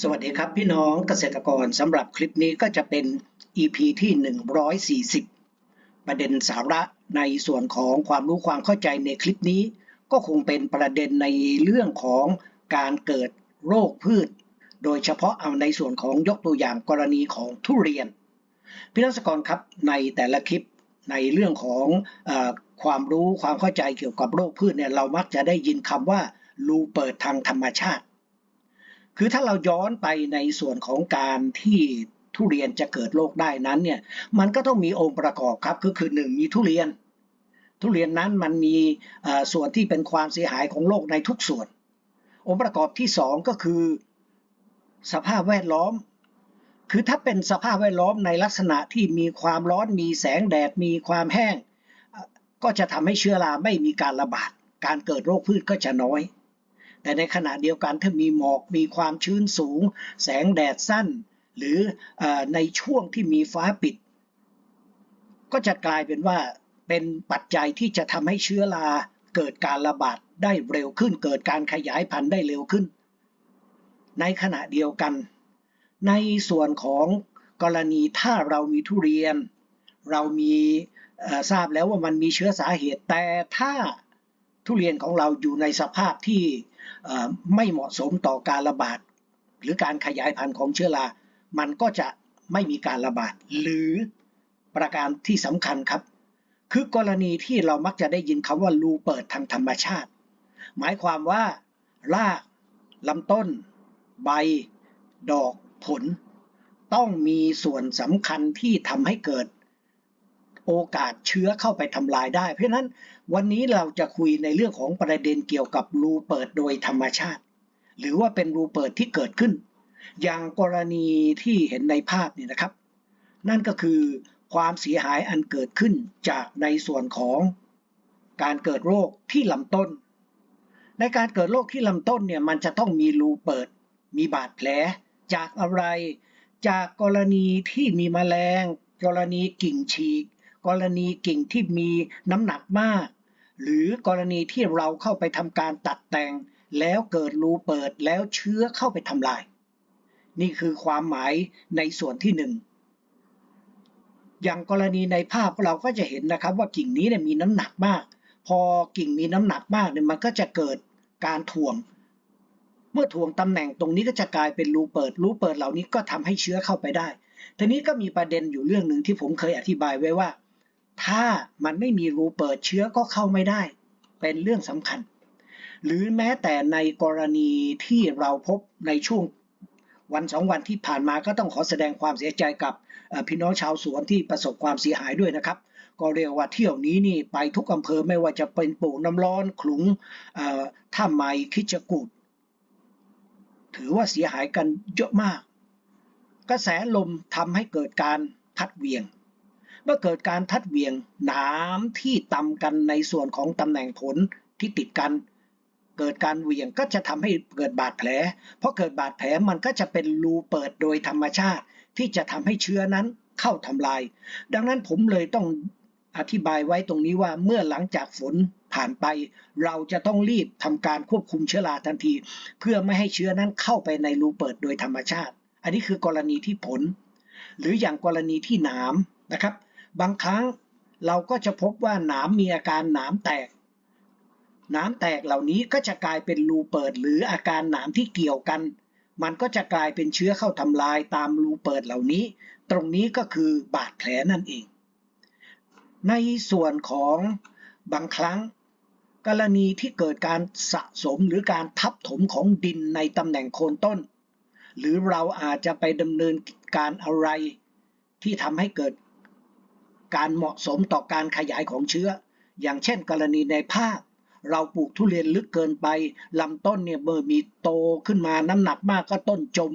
สวัสดีครับพี่น้องเกษตรกรสำหรับคลิปนี้ก็จะเป็น EP ที่ 140 ประเด็นสาระในส่วนของความรู้ความเข้าใจในคลิปนี้ ก็คงเป็นประเด็นในเรื่องของการเกิดโรคพืช โดยเฉพาะเอาในส่วนของยกตัวอย่างกรณีของทุเรียน พี่น้องเกษตรกรครับในแต่ละคลิปในเรื่องของออความรู้ความเข้าใจเกี่ยวกับโรคพืชเนี่ยเรามักจะได้ยินคำว่ารูเปิดทางธรรมชาติ คือถ้าเราย้อนไปในส่วนของการที่ทุเรียนจะเกิดโรคได้นั้นเนี่ยมันก็ต้องมีองค์ประกอบครับก็คือหนึ่งมีทุเรียน ทุเรียนนั้นมันมีส่วนที่เป็นความเสียหายของโรคในทุกส่วน องค์ประกอบที่สองก็คือสภาพแวดล้อม คือถ้าเป็นสภาพแวดล้อมในลักษณะที่มีความร้อนมีแสงแดดมีความแห้ง ก็จะทำให้เชื้อราไม่มีการระบาด การเกิดโรคพืชก็จะน้อย แต่ในขณะเดียวกันถ้ามีหมอกมีความชื้นสูง แสงแดดสั้น หรืออในช่วงที่มีฟ้าปิด ก็จะกลายเป็นว่าเป็นปัจจัยที่จะทำให้เชื้อราเกิดการระบาดได้เร็วขึ้น เกิดการขยายพันธุ์ได้เร็วขึ้น ในขณะเดียวกัน ในส่วนของกรณีถ้าเรามีทุเรียน เรามีทราบแล้วว่ามันมีเชื้อสาเหตุแต่ถ้า ทุเรียนของเราอยู่ในสภาพที่ไม่เหมาะสมต่อการระบาด หรือการขยายพันธุ์ของเชื้อรา มันก็จะไม่มีการระบาด หรือประการที่สำคัญครับ คือกรณีที่เรามักจะได้ยินคำว่ารูเปิดทางธรรมชาติ หมายความว่ารากลำต้น ใบ ดอกผล ต้องมีส่วนสำคัญที่ทำให้เกิด โอกาสเชื้อเข้าไปทำลายได้ เพราะฉะนั้นวันนี้เราจะคุยในเรื่องของประเด็นเกี่ยวกับรูเปิดโดยธรรมชาติ หรือว่าเป็นรูเปิดที่เกิดขึ้น อย่างกรณีที่เห็นในภาพนี่นะครับ นั่นก็คือความเสียหายอันเกิดขึ้นจากในส่วนของการเกิดโรคที่ลำต้น ในการเกิดโรคที่ลำต้นเนี่ยมันจะต้องมีรูเปิด มีบาดแผล จากอะไร จากกรณีที่มีแมลง กรณีกิ่งฉีก กรณีกิ่งที่มีน้ำหนักมาก หรือกรณีที่เราเข้าไปทำการตัดแต่ง แล้วเกิดรูเปิดแล้วเชื้อเข้าไปทำลาย นี่คือความหมายในส่วนที่หนึ่งอย่างกรณีในภาพเราก็จะเห็นนะครับว่ากิ่งนี้เนี่ยมีน้ำหนักมาก พอกิ่งมีน้ำหนักมากเนี่ยมันก็จะเกิดการถ่วง เมื่อถ่วงตำแหน่งตรงนี้ก็จะกลายเป็นรูเปิด รูเปิดเหล่านี้ก็ทำให้เชื้อเข้าไปได้ทีนี้ก็มีประเด็นอยู่เรื่องหนึ่งที่ผมเคยอธิบายไว้ว่า ถ้ามันไม่มีรูเปิดเชื้อก็เข้าไม่ได้ เป็นเรื่องสำคัญ หรือแม้แต่ในกรณีที่เราพบในช่วงวันสองวันที่ผ่านมาก็ต้องขอแสดงความเสียใจกับพี่น้องชาวสวนที่ประสบความเสียหายด้วยนะครับ ก็เรียกว่าเที่ยวนี้นี่ไปทุกอำเภอไม่ว่าจะเป็นป่น้ำร้อนขลุงท่าไม้คิจกูดถือว่าเสียหายกันเยอะมาก กระแสลมทำให้เกิดการพัดเวียง เมื่อเกิดการพัดเวียงน้ำที่ต่ำกันในส่วนของตำแหน่งผลที่ติดกัน เกิดการเวียงก็จะทำให้เกิดบาดแผล เพราะเกิดบาดแผลมันก็จะเป็นรูเปิดโดยธรรมชาติ ที่จะทำให้เชื้อนั้นเข้าทำลาย ดังนั้นผมเลยต้องอธิบายไว้ตรงนี้ว่าเมื่อหลังจากฝนผ่านไป เราจะต้องรีบทำการควบคุมเชื้อราทันที เพื่อไม่ให้เชื้อนั้นเข้าไปในรูเปิดโดยธรรมชาติ อันนี้คือกรณีที่ผล หรืออย่างกรณีที่หนามนะครับ บางครั้งเราก็จะพบว่าหนามมีอาการหนามแตก หนามแตกเหล่านี้ก็จะกลายเป็นรูเปิด หรืออาการหนามที่เกี่ยวกัน มันก็จะกลายเป็นเชื้อเข้าทำลายตามรูเปิดเหล่านี้ ตรงนี้ก็คือบาดแผลนั่นเอง ในส่วนของบางครั้ง กรณีที่เกิดการสะสมหรือการทับถมของดินในตำแหน่งโคนต้น หรือเราอาจจะไปดำเนินการอะไรที่ทำให้เกิด การเหมาะสมต่อการขยายของเชื้อ อย่างเช่นกรณีในภาพ เราปลูกทุเรียนลึกเกินไปลำต้นเนี่ยเมื่อมีโตขึ้นมาน้ำหนักมากก็ต้นจม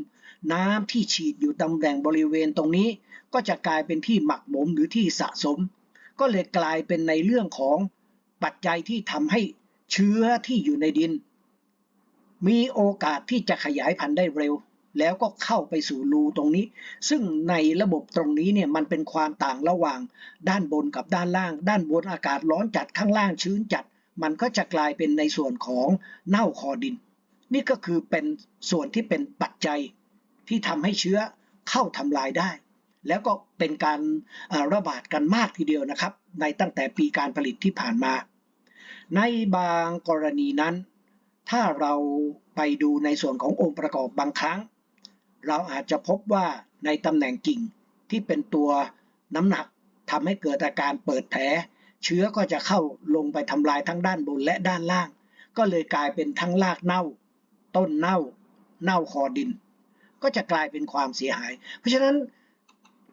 น้ำที่ฉีดอยู่ตำแหน่งบริเวณตรงนี้ ก็จะกลายเป็นที่หมักหมมหรือที่สะสม ก็เลยกลายเป็นในเรื่องของปัจจัยที่ทำให้เชื้อที่อยู่ในดิน มีโอกาสที่จะขยายพันธุ์ได้เร็ว แล้วก็เข้าไปสู่รูตรงนี้ ซึ่งในระบบตรงนี้เนี่ยมันเป็นความต่างระหว่างด้านบนกับด้านล่าง ด้านบนอากาศร้อนจัดข้างล่างชื้นจัด มันก็จะกลายเป็นในส่วนของเน่าคอดิน นี่ก็คือเป็นส่วนที่เป็นปัจจัยที่ทำให้เชื้อเข้าทำลายได้ แล้วก็เป็นการระบาดกันมากทีเดียวนะครับ ในตั้งแต่ปีการผลิตที่ผ่านมา ในบางกรณีนั้นถ้าเราไปดูในส่วนขององค์ประกอบบางครั้ง เราอาจจะพบว่าในตำแหน่งกิ่งที่เป็นตัวน้ำหนักทำให้เกิดอาการเปิดแผล เชื้อก็จะเข้าลงไปทำลายทั้งด้านบนและด้านล่าง ก็เลยกลายเป็นทั้งรากเน่า ต้นเน่า เน่าคอดิน ก็จะกลายเป็นความเสียหาย เพราะฉะนั้น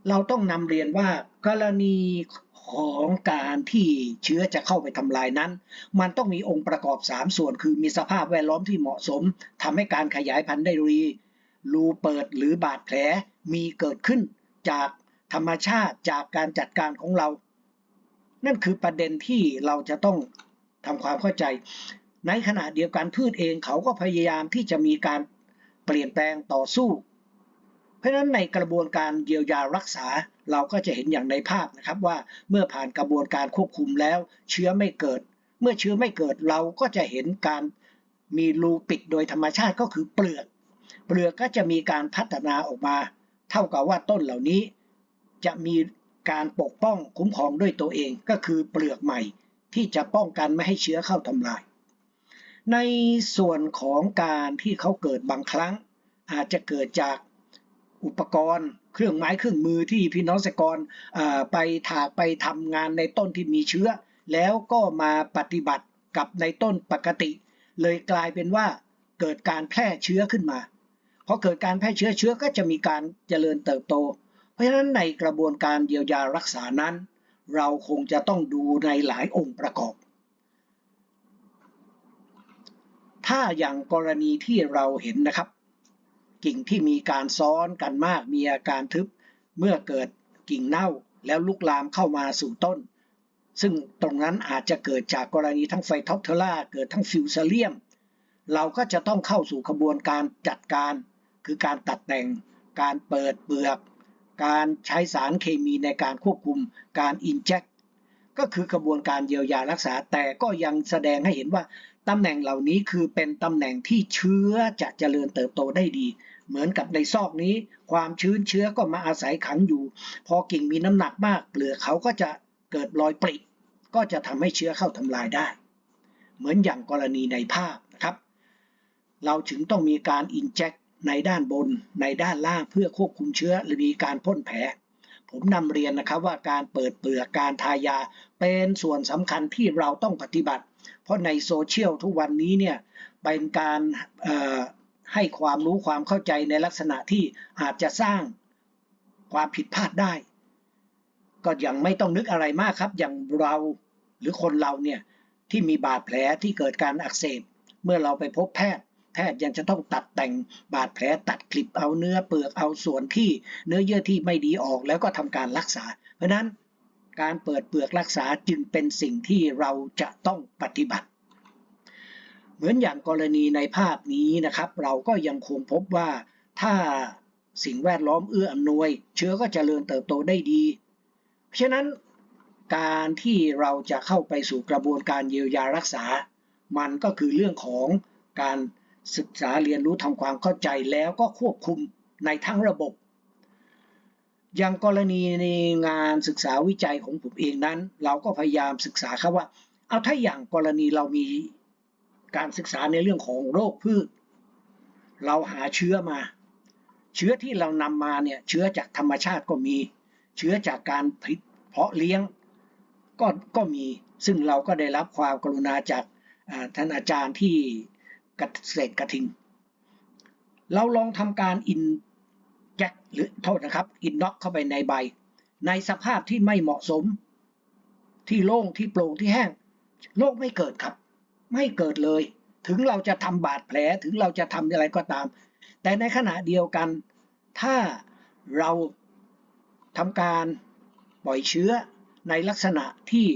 เราต้องนำเรียนว่ากรณีของการที่เชื้อจะเข้าไปทำลายนั้น มันต้องมีองค์ประกอบ 3 ส่วน คือมีสภาพแวดล้อมที่เหมาะสมทำให้การขยายพันธุ์ได้ดี รูเปิดหรือบาดแผลมีเกิดขึ้นจากธรรมชาติจากการจัดการของเรา นั่นคือประเด็นที่เราจะต้องทำความเข้าใจ ในขณะเดียวกันพืชเองเขาก็พยายามที่จะมีการเปลี่ยนแปลงต่อสู้ เพราะฉะนั้นในกระบวนการเยียวยารักษาเราก็จะเห็นอย่างในภาพนะครับว่าเมื่อผ่านกระบวนการควบคุมแล้ว เชื้อไม่เกิด เมื่อเชื้อไม่เกิดเราก็จะเห็นการมีรูปิดโดยธรรมชาติก็คือเปลือก เปลือกก็จะมีการพัฒนาออกมา เท่ากับว่าต้นเหล่านี้ จะมีการปกป้องคุ้มครองด้วยตัวเองก็คือเปลือกใหม่ที่จะป้องกันไม่ให้เชื้อเข้าทำลาย ในส่วนของการที่เขาเกิดบางครั้ง อาจจะเกิดจากอุปกรณ์ เครื่องไม้เครื่องมือที่พี่น้องเกษตรกรไปถากไปทำงานในต้นที่มีเชื้อ แล้วก็มาปฏิบัติกับในต้นปกติ เลยกลายเป็นว่าเกิดการแพร่เชื้อขึ้นมา พอเกิดการแพร่เชื้อเชื้อก็จะมีการเจริญเติบโต เพราะฉะนั้นในกระบวนการเยียวยารักษานั้น เราคงจะต้องดูในหลายองค์ประกอบ ถ้าอย่างกรณีที่เราเห็นนะครับ กิ่งที่มีการซ้อนกันมากมีอาการทึบเมื่อเกิดกิ่งเน่าแล้วลุกลามเข้ามาสู่ต้น ซึ่งตรงนั้นอาจจะเกิดจากกรณีทั้งไฟท็อปเทล่าเกิดทั้งฟิวซาเลียม เราก็จะต้องเข้าสู่กระบวนการจัดการ คือการตัดแต่ง การเปิดเปลือก การใช้สารเคมีในการควบคุม การอินเจคก็คือกระบวนการเยียวยารักษา แต่ก็ยังแสดงให้เห็นว่าตำแหน่งเหล่านี้คือเป็นตำแหน่งที่เชื้อจะเจริญเติบโตได้ดี เหมือนกับในซอกนี้ ความชื้นเชื้อก็มาอาศัยขังอยู่ พอกิ่งมีน้ำหนักมากเปลือกเขาก็จะเกิดรอยปริก็จะทำให้เชื้อเข้าทำลายได้ เหมือนอย่างกรณีในภาพนะครับ เราถึงต้องมีการอินเจค ในด้านบน ในด้านล่างเพื่อควบคุมเชื้อหรือมีการพ่นแผล ผมนำเรียนนะครับว่าการเปิดเปลือกการทายาเป็นส่วนสำคัญที่เราต้องปฏิบัติ เพราะในโซเชียลทุกวันนี้เนี่ยเป็นการให้ความรู้ความเข้าใจในลักษณะที่อาจจะสร้างความผิดพลาดได้ ก็ยังไม่ต้องนึกอะไรมากครับ อย่างเราหรือคนเราเนี่ยที่มีบาดแผลที่เกิดการอักเสบ เมื่อเราไปพบแพทย์ แพทย์ยังจะต้องตัดแต่งบาดแผลตัดคลิปเอาเนื้อเปลือกเอาส่วนที่เนื้อเยื่อที่ไม่ดีออกแล้วก็ทำการรักษา เพราะนั้นการเปิดเปลือกรักษาจึงเป็นสิ่งที่เราจะต้องปฏิบัติ เหมือนอย่างกรณีในภาพนี้นะครับ เราก็ยังคงพบว่าถ้าสิ่งแวดล้อมเอื้ออำนวย เชื้อก็จเจริญเติบโตได้ดี เพราะฉะนั้นการที่เราจะเข้าไปสู่กระบวนการเยียวยารักษา มันก็คือเรื่องของการ ศึกษาเรียนรู้ทำความเข้าใจแล้วก็ควบคุมในทั้งระบบ อย่างกรณีในงานศึกษาวิจัยของผมเองนั้น เราก็พยายามศึกษาครับว่า เอาถ้าอย่างกรณีเรามีการศึกษาในเรื่องของโรคพืช เราหาเชื้อมา เชื้อที่เรานำมาเนี่ยเชื้อจากธรรมชาติก็มี เชื้อจากการเพาะเลี้ยงก็ก็มีซึ่งเราก็ได้รับความกรุณาจากท่านอาจารย์ที่ เกษกระทิง เราลองทำการอินแจ็คหรือโทษนะครับอินน็อกเข้าไปในใบ ในสภาพที่ไม่เหมาะสม ที่โล่งที่โปร่งที่แห้งโรคไม่เกิดครับ ไม่เกิดเลย ถึงเราจะทำบาดแผลถึงเราจะทำอะไรก็ตาม แต่ในขณะเดียวกัน ถ้าเราทำการปล่อยเชื้อในลักษณะที่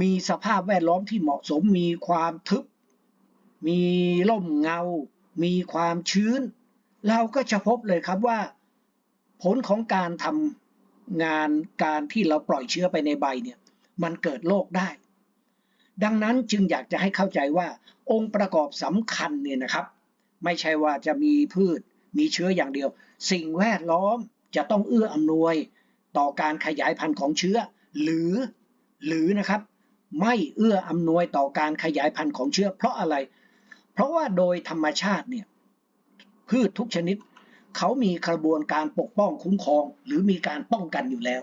มีสภาพแวดล้อมที่เหมาะสมมีความทึบ มีร่มเงา มีความชื้น เราก็จะพบเลยครับว่า ผลของการทำงานการที่เราปล่อยเชื้อไปในใบเนี่ยมันเกิดโรคได้ ดังนั้นจึงอยากจะให้เข้าใจว่าองค์ประกอบสำคัญเนี่ยนะครับ ไม่ใช่ว่าจะมีพืชมีเชื้ออย่างเดียว สิ่งแวดล้อมจะต้องเอื้ออำนวยต่อการขยายพันธุ์ของเชื้อ หรือหรือนะครับ ไม่เอื้ออำนวยต่อการขยายพันธุ์ของเชื้อ เพราะอะไร เพราะว่าโดยธรรมชาติเนี่ยพืชทุกชนิด เขามีกระบวนการปกป้องคุ้มครอง หรือมีการป้องกันอยู่แล้ว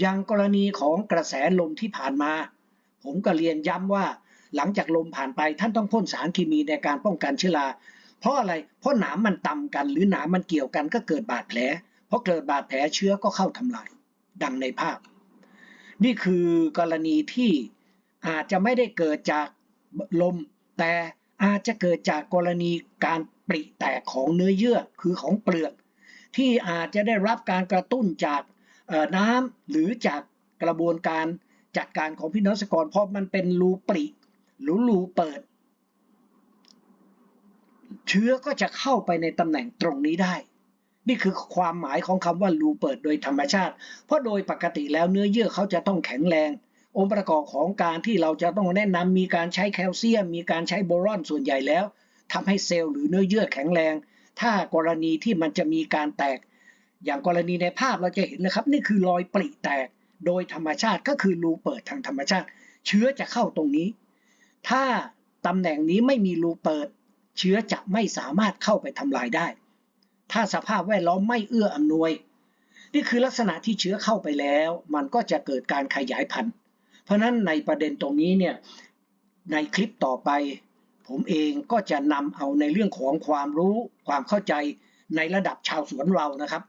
อย่างกรณีของกระแสลมที่ผ่านมา ผมก็เรียนย้ำว่าหลังจากลมผ่านไปท่านต้องพ่นสารเคมีในการป้องกันเชื้อราเพราะอะไร เพราะหนามมันต่ำกัน หรือหนามมันเกี่ยวกันก็เกิดบาดแผล เพราะเกิดบาดแผลเชื้อก็เข้าทำลาย ดังในภาพ นี่คือกรณีที่อาจจะไม่ได้เกิดจากลม แต่ อาจจะเกิดจากกรณีการปริแตกของเนื้อเยื่อคือของเปลือก ที่อาจจะได้รับการกระตุ้นจากน้ำหรือจากกระบวนการจัดการของพี่น้องเกษตรกรเพราะมันเป็นรูปริหรือรูเปิด เชื้อก็จะเข้าไปในตำแหน่งตรงนี้ได้ นี่คือความหมายของคำว่ารูเปิดโดยธรรมชาติ เพราะโดยปกติแล้วเนื้อเยื่อเขาจะต้องแข็งแรง องค์ประกอบของการที่เราจะต้องแนะนำมีการใช้แคลเซียม มีการใช้โบรอนส่วนใหญ่แล้วทำให้เซลล์หรือเนื้อเยื่อแข็งแรง ถ้ากรณีที่มันจะมีการแตก อย่างกรณีในภาพเราจะเห็นนะครับ นี่คือรอยปริแตกโดยธรรมชาติก็คือรูเปิดทางธรรมชาติ เชื้อจะเข้าตรงนี้ ถ้าตำแหน่งนี้ไม่มีรูเปิด เชื้อจะไม่สามารถเข้าไปทำลายได้ ถ้าสภาพแวดล้อมไม่เอื้ออำนวย นี่คือลักษณะที่เชื้อเข้าไปแล้ว มันก็จะเกิดการขยายพันธุ์ เพราะนั้นในประเด็นตรงนี้เนี่ยในคลิปต่อไป ผมเองก็จะนำเอาในเรื่องของความรู้ความเข้าใจในระดับชาวสวนเรานะครับ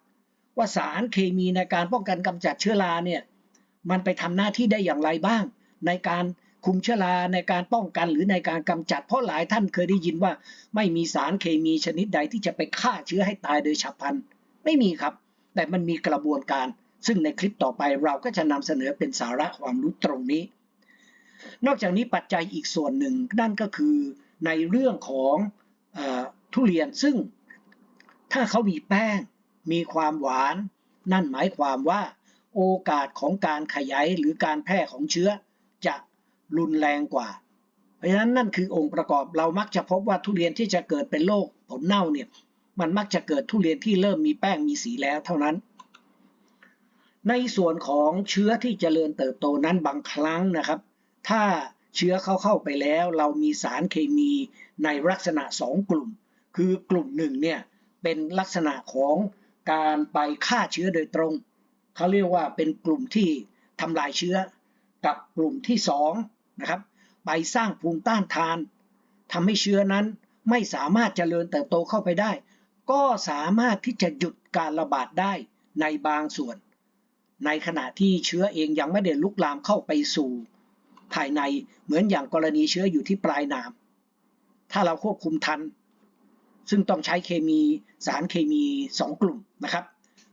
ว่าสารเคมีในการป้องกันกำจัดเชื้อราเนี่ยมันไปทำหน้าที่ได้อย่างไรบ้าง ในการคุมเชื้อราในการป้องกันหรือในการกำจัด เพราะหลายท่านเคยได้ยินว่า ไม่มีสารเคมีชนิดใดที่จะไปฆ่าเชื้อให้ตายโดยฉับพลันไม่มีครับ แต่มันมีกระบวนการ ซึ่งในคลิปต่อไปเราก็จะนำเสนอเป็นสาระความรู้ตรงนี้ นอกจากนี้ปัจจัยอีกส่วนหนึ่งนั่นก็คือในเรื่องของอทุเรียนซึ่งถ้าเขามีแป้ง มีความหวาน นั่นหมายความว่าโอกาสของการขยายหรือการแพร่ของเชื้อจะรุนแรงกว่า เพราะฉะนั้นนั่นคือองค์ประกอบเรามักจะพบว่าทุเรียนที่จะเกิดเป็นโรคผลเน่าเนี่ยมันมักจะเกิดทุเรียนที่เริ่มมีแป้งมีสีแล้วเท่านั้น ในส่วนของเชื้อที่เจริญเติบโตนั้นบางครั้งนะครับ ถ้าเชื้อเข้าเข้าไปแล้ว เรามีสารเคมีในลักษณะ 2 กลุ่ม คือกลุ่มหนึ่งเนี่ยเป็นลักษณะของการไปฆ่าเชื้อโดยตรง เขาเรียกว่าเป็นกลุ่มที่ทำลายเชื้อ กับกลุ่มที่2นะครับไปสร้างภูมิต้านทานทำให้เชื้อนั้นไม่สามารถเจริญเติบโตเข้าไปได้ ก็สามารถที่จะหยุดการระบาดได้ในบางส่วน ในขณะที่เชื้อเองยังไม่ได้ลุกลามเข้าไปสู่ภายในเหมือนอย่างกรณีเชื้ออยู่ที่ปลายหนาม ถ้าเราควบคุมทัน ซึ่งต้องใช้เคมีสารเคมี 2 กลุ่มนะครับ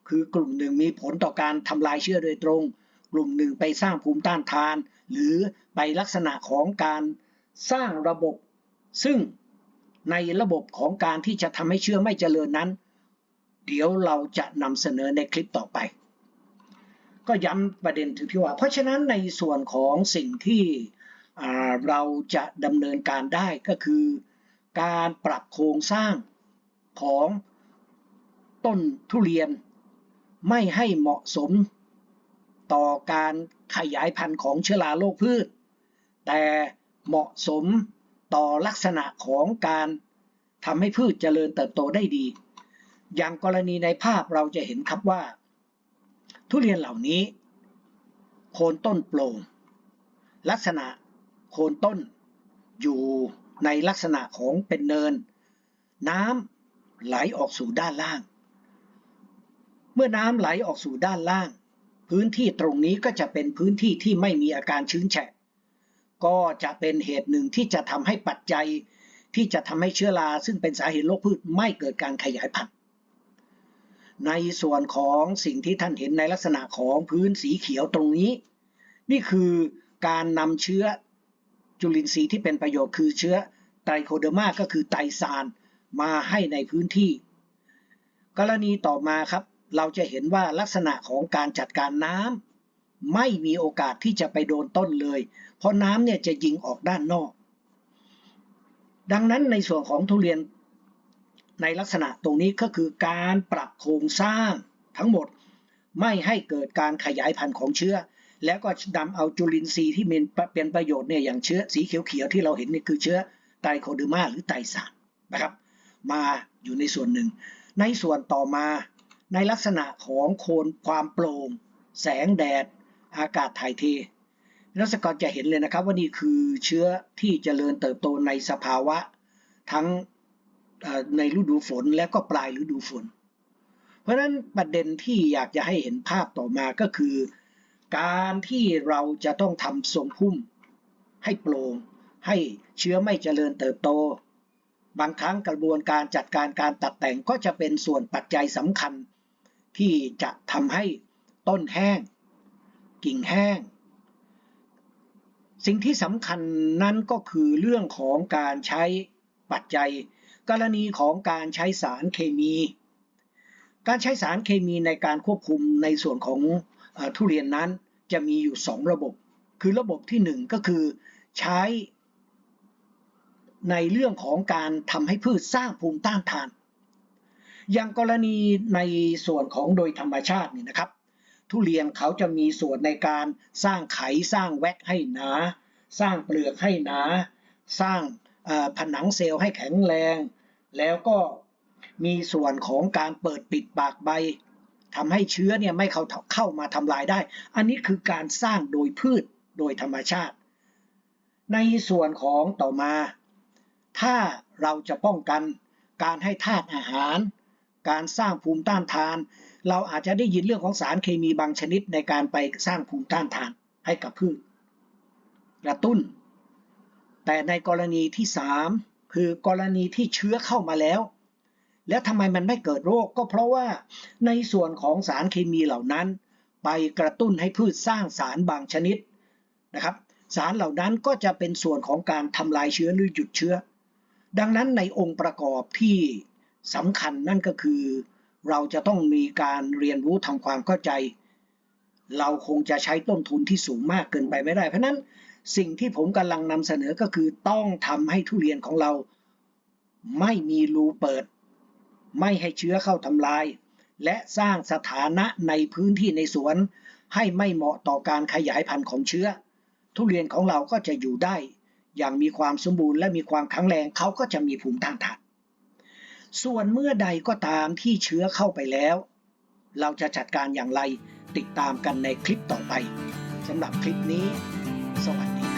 คือกลุ่มหนึ่งมีผลต่อการทำลายเชื้อโดยตรง กลุ่มหนึ่งไปสร้างภูมิต้านทาน หรือไปลักษณะของการสร้างระบบ ซึ่งในระบบของการที่จะทำให้เชื้อไม่เจริญนั้น เดี๋ยวเราจะนำเสนอในคลิปต่อไป ก็ย้ำประเด็นถึงที่ว่า เพราะฉะนั้นในส่วนของสิ่งที่เราจะดำเนินการได้ก็คือการปรับโครงสร้างของต้นทุเรียนไม่ให้เหมาะสมต่อการขยายพันธุ์ของเชื้อราโรคพืช แต่เหมาะสมต่อลักษณะของการทำให้พืชเจริญเติบโตได้ดี อย่างกรณีในภาพเราจะเห็นครับว่า ทุเรียนเหล่านี้ โคนต้นโปร่งลักษณะโคนต้นอยู่ในลักษณะของเป็นเนิน น้ำไหลออกสู่ด้านล่าง เมื่อน้ำไหลออกสู่ด้านล่าง พื้นที่ตรงนี้ก็จะเป็นพื้นที่ที่ไม่มีอาการชื้นแฉะ ก็จะเป็นเหตุหนึ่งที่จะทำให้ปัจจัยที่จะทำให้เชื้อราซึ่งเป็นสาเหตุโรคพืชไม่เกิดการขยายพันธุ์ ในส่วนของสิ่งที่ท่านเห็นในลักษณะของพื้นสีเขียวตรงนี้ นี่คือการนำเชื้อจุลินทรีย์ที่เป็นประโยชน์คือเชื้อไตรโคเดอร์มาก็คือไตรซานมาให้ในพื้นที่ กรณีต่อมาครับ เราจะเห็นว่าลักษณะของการจัดการน้ำไม่มีโอกาสที่จะไปโดนต้นเลย เพราะน้ำเนี่ยจะยิงออกด้านนอก ดังนั้นในส่วนของทุเรียน ในลักษณะตรงนี้ก็คือการปรับโครงสร้างทั้งหมดไม่ให้เกิดการขยายพันธุ์ของเชื้อ แล้วก็นำเอาจุลินทรีย์ที่เป็นประโยชน์เนี่ยอย่างเชื้อสีเขียวๆที่เราเห็นนี่คือเชื้อไตโคเดอร์มาหรือไตสารนะครับ มาอยู่ในส่วนหนึ่ง ในส่วนต่อมาในลักษณะของโคนความโปร่งแสงแดด อากาศถ่ายเทนักศึกษาจะเห็นเลยนะครับว่านี่คือเชื้อที่เจริญเติบโตในสภาวะ ทั้ง ในฤดูฝนและก็ปลายฤดูฝน เพราะฉะนั้นประเด็นที่อยากจะให้เห็นภาพต่อมาก็คือ การที่เราจะต้องทำทรงพุ่ม ให้โปร่งให้เชื้อไม่เจริญเติบโต บางครั้งกระบวนการจัดการการตัดแต่งก็จะเป็นส่วนปัจจัยสำคัญ ที่จะทำให้ต้นแห้ง กิ่งแห้ง สิ่งที่สำคัญนั้นก็คือเรื่องของการใช้ปัจจัย กรณีของการใช้สารเคมี การใช้สารเคมีในการควบคุมในส่วนของอทุเรียนนั้นจะมีอยู่ 2 ระบบ คือระบบที่ 1 ก็คือใช้ในเรื่องของการทำให้พืชสร้างภูมิต้านทาน อย่างกรณีในส่วนของโดยธรรมชาตินี่นะครับ ทุเรียนเขาจะมีส่วนในการสร้างไขสร้างแว็กให้หนา สร้างเปลือกให้หนา สร้างผนังเซลล์ให้แข็งแรง แล้วก็มีส่วนของการเปิดปิดปากใบทำให้เชื้อเนี่ยไม่เข้าเข้ามาทำลายได้ อันนี้คือการสร้างโดยพืชโดยธรรมชาติ ในส่วนของต่อมา ถ้าเราจะป้องกันการให้ธาตุอาหาร การสร้างภูมิต้านทาน เราอาจจะได้ยินเรื่องของสารเคมีบางชนิดในการไปสร้างภูมิต้านทานให้กับพืชกระตุ้น แต่ในกรณีที่ 3 คือกรณีที่เชื้อเข้ามาแล้ว แล้วทำไมมันไม่เกิดโรคก็เพราะว่าในส่วนของสารเคมีเหล่านั้น ไปกระตุ้นให้พืชสร้างสารบางชนิดนะครับ สารเหล่านั้นก็จะเป็นส่วนของการทำลายเชื้อหรือหยุดเชื้อ ดังนั้นในองค์ประกอบที่สำคัญนั่นก็คือ เราจะต้องมีการเรียนรู้ทำความเข้าใจ เราคงจะใช้ต้นทุนที่สูงมากเกินไปไม่ได้ เพราะนั้น สิ่งที่ผมกำลังนำเสนอก็คือต้องทำให้ทุเรียนของเรา ไม่มีรูเปิด ไม่ให้เชื้อเข้าทำลาย และสร้างสถานะในพื้นที่ในสวน ให้ไม่เหมาะต่อการขยายพันธุ์ของเชื้อ ทุเรียนของเราก็จะอยู่ได้ อย่างมีความสมบูรณ์และมีความแข็งแรงเขาก็จะมีภูมิต้านทานส่วนเมื่อใดก็ตามที่เชื้อเข้าไปแล้ว เราจะจัดการอย่างไรติดตามกันในคลิปต่อไปสำหรับคลิปนี้ So I.